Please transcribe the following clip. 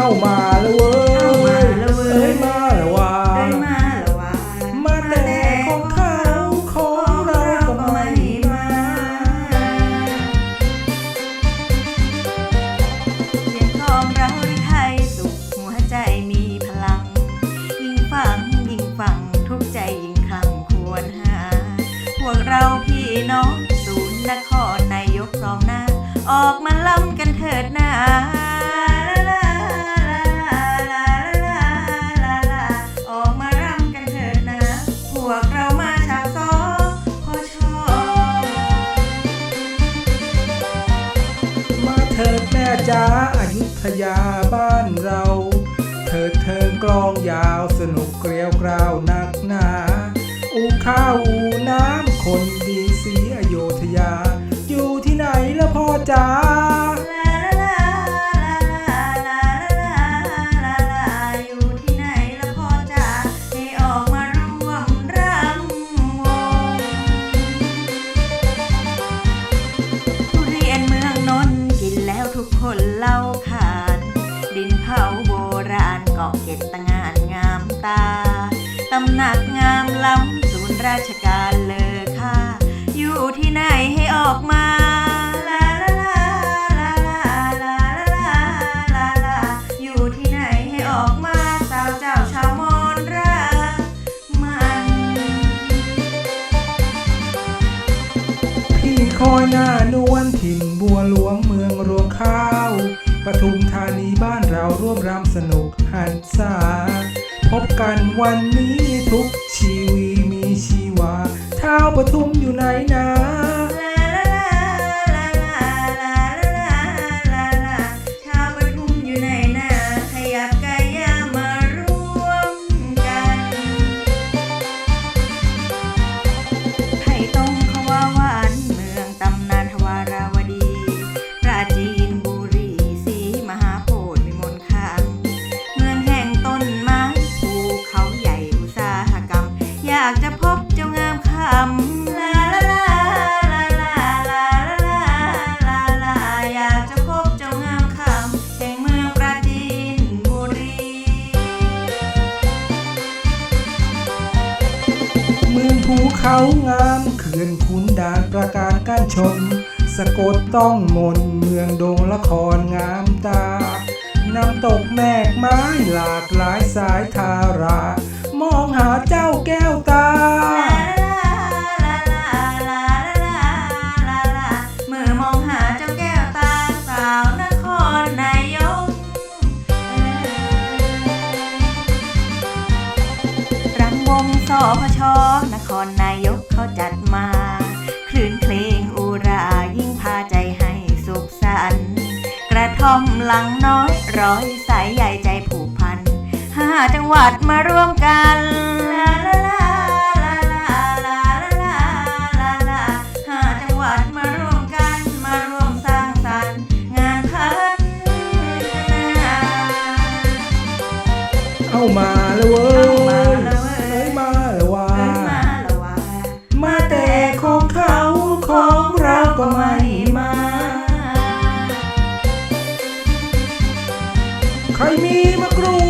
เข้ามาแล้วเว้ยเข้ามาแล้วเว้ยเอ้ยมาแล้วว่าเอ้ยมาละว่ามาแต่ของเขาของเราก็ไม่มา เสียงของเราหรือไทยสุขหัวใจมีพลัง ยิ่งฟังยิ่งฟังทุกใจยิ่งคลั่งควรหา พวกเราพี่น้องศูนย์นครนายกพร้อมหน้า ออกมาล้ำกันเถิดหนา วกเรามาชาวซอพอชอมาเถิดแม่จ้าอายุทยาบ้านเรา เถิดเทิงกลองยาวสนุกเกลียวกราวนักหนา อูข้าวอูน้ำคนดีสีอโยธยา อยู่ที่ไหนละพ่อจ๋า นักงามล้ำศูนย์ราชการเลอค่าอยู่ที่ไหนให้ออกมาลาลาลาลาลาลาลาลาอยู่ที่ไหนให้ออกมาสาวเจ้าชาวมอนรักมันพี่คอยหน้านวลถิ่นบัวหลวงเมืองรวงข้าวปทุมธานีบ้านเราร่วมรำสนุกหันษาพบกันวันนี้ ปทุม เขางามเขื่อนขุนด่านประการก้านชนสะกดต้องมนเมืองดงละครงามตา น้ำตกแมกไม้หลากหลายสายทารา มองหาเจ้าแก้วตา พชนครนายกเขาจัดมา คลื่นเพลงอุรายิ่งพาใจให้สุขสันต์กระท่อมหลังน้อยร้อยสายใหญ่ใจผูกพันห้าจังหวัดมาร่วมกัน ใครมีมะกรู